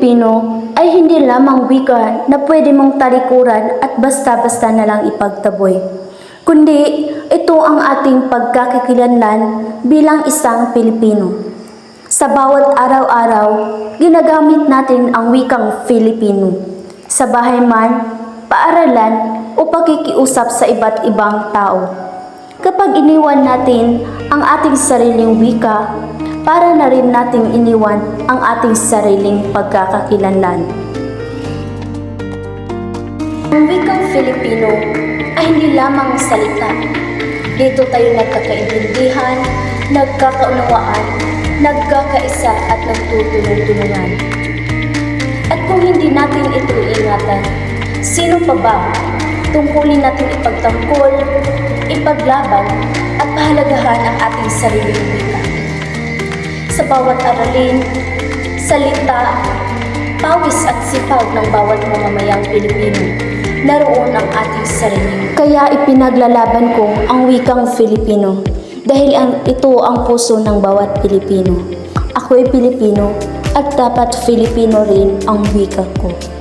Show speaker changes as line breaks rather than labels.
Filipino ay hindi lamang wika na pwede mong talikuran at basta-basta na lang ipagtaboy. Kundi ito ang ating pagkakakilanlan bilang isang Pilipino. Sa bawat araw-araw, ginagamit natin ang wikang Filipino. Sa bahay man, paaralan o pakikiusap sa iba't ibang tao. Kapag iniwan natin ang ating sariling wika, para na rin nating iniwan ang ating sariling pagkakakilanlan. Ang wikang Filipino ay hindi lamang salita. Dito tayo nagkakaintindihan, nagkakaunawaan, nagkakaisa at nagtutulong-tulungan. At kung hindi natin ito ingatan, sino pa ba tungkulin natin ipagtangkol, ipaglaban at pahalagahan ang ating sariling wika? Sa bawat aralin, salita, pawis at sipag ng bawat mamamayang Pilipino, naroon ang ating sariling. Kaya ipinaglalaban ko ang wikang Filipino dahil ang, ito ang puso ng bawat Pilipino. Ako ay Pilipino at dapat Filipino rin ang wika ko.